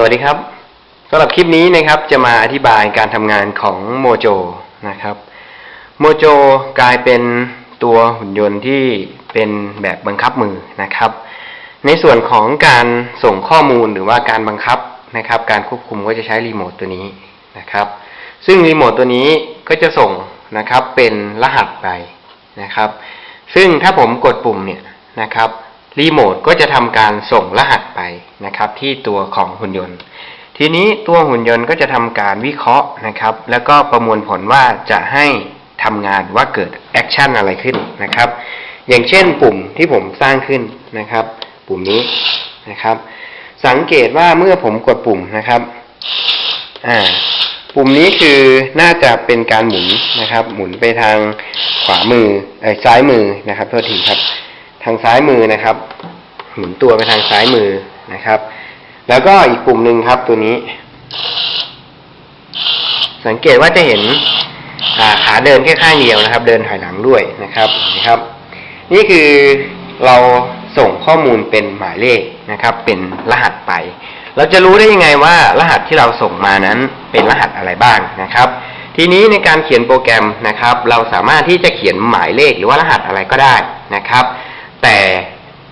สวัสดีครับสำหรับคลิปนี้นะครับจะมาอธิบายการทำงานของโมโจนะครับโมโจกลายเป็นตัวหุ่นยนต์ที่เป็นแบบบังคับมือนะครับ ในส่วนของการส่งข้อมูลหรือว่าการบังคับนะครับ การควบคุมก็จะใช้รีโมทตัวนี้นะครับ ซึ่งรีโมทตัวนี้ก็จะส่งนะครับเป็นรหัสไปนะครับ ซึ่งถ้าผมกดปุ่มเนี่ยนะครับ รีโมทก็จะทำการส่งรหัสไปนะครับ ที่ตัวของหุ่นยนต์ ทีนี้ตัวหุ่นยนต์ก็จะทำการวิเคราะห์นะครับ แล้วก็ประมวลผลว่าจะให้ทำงานว่าเกิดแอคชั่นอะไรขึ้นนะครับ อย่างเช่นปุ่มที่ผมสร้างขึ้นนะครับ ปุ่มนี้นะครับ สังเกตว่าเมื่อผมกดปุ่มนะครับอ่าปุ่มนี้คือน่าจะเป็นการหมุนนะครับ หมุนไปทางขวามือเอ้ซ้ายมือนะครับโทษทีครับ ทางซ้ายมือนะครับ หมุนตัวไปทางซ้ายมือนะครับ แล้วก็อีกปุ่มหนึ่งครับตัวนี้ สังเกตว่าจะเห็นาขาเดินแค่ข้างเดียวนะครับ เดินถอยหลังด้วยนะครับนะครับ นี่คือเราส่งข้อมูลเป็นหมายเลขนะครับ เป็นรหัสไป เราจะรู้ได้ยังไงว่ารหัสที่เราส่งมานั้นเป็นรหัสอะไรบ้างนะครับ ทีนี้ในการเขียนโปรแกรมนะครับ เราสามารถที่จะเขียนหมายเลขหรือว่ารหัสอะไรก็ได้นะครับ แต่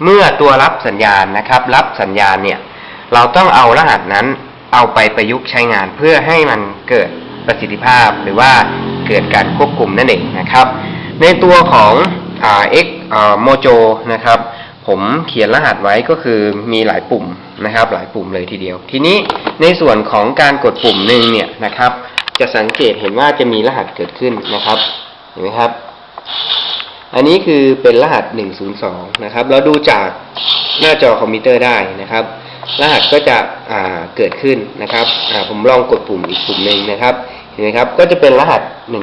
เมื่อตัวรับสัญญาณนะครับ รับสัญญาณเนี่ย เราต้องเอารหัสนั้นเอาไปประยุกต์ใช้งานเพื่อให้มันเกิดประสิทธิภาพหรือว่าเกิดการควบคุมนั่นเองนะครับ ในตัวของอ่า X อ่า Mojo นะครับ ผมเขียนรหัสไว้ก็คือมีหลายปุ่มนะครับ หลายปุ่มเลยทีเดียว ทีนี้ในส่วนของการกดปุ่มหนึ่งเนี่ยนะครับ จะสังเกตเห็นว่าจะมีรหัสเกิดขึ้นนะครับ เห็นไหมครับ อันนี้คือเป็นรหัส 102 นะครับ เราดูจากหน้าจอคอมพิวเตอร์ได้นะครับ รหัสก็จะเกิดขึ้นนะครับผมลองกดปุ่มอีกปุ่มหนึ่งนะครับ เห็นไหมครับ ก็จะเป็นรหัส 1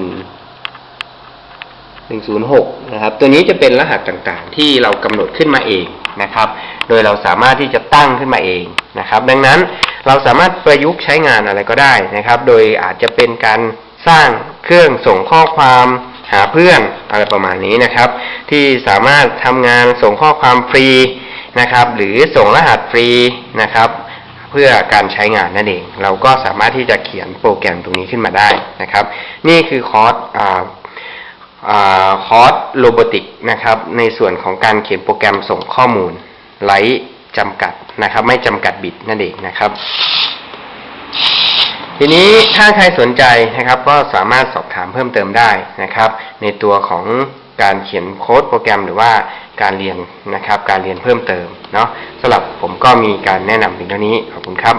106 นะครับ ตัวนี้จะเป็นรหัสต่างๆ ที่เรากำหนดขึ้นมาเองนะครับ โดยเราสามารถที่จะตั้งขึ้นมาเองนะครับ ดังนั้นเราสามารถประยุกต์ใช้งานอะไรก็ได้นะครับ โดยอาจจะเป็นการสร้างเครื่องส่งข้อความ หาเพื่อนอะไรประมาณนี้นะครับ ที่สามารถทำงานส่งข้อความฟรีนะครับ หรือส่งรหัสฟรีนะครับ เพื่อการใช้งานนั่นเอง เราก็สามารถที่จะเขียนโปรแกรมตรงนี้ขึ้นมาได้นะครับ นี่คือคอร์สคอร์สโรบอติกนะครับ ในส่วนของการเขียนโปรแกรมส่งข้อมูลไร้จำกัดนะครับ ไม่จำกัดบิตนั่นเองนะครับ ทีนี้ถ้าใครสนใจนะครับ ก็สามารถสอบถามเพิ่มเติมได้นะครับ ในตัวของการเขียนโค้ดโปรแกรมหรือว่าการเรียนนะครับ การเรียนเพิ่มเติมเนาะสำหรับผมก็มีการแนะนำเพียงเท่านี้ขอบคุณครับ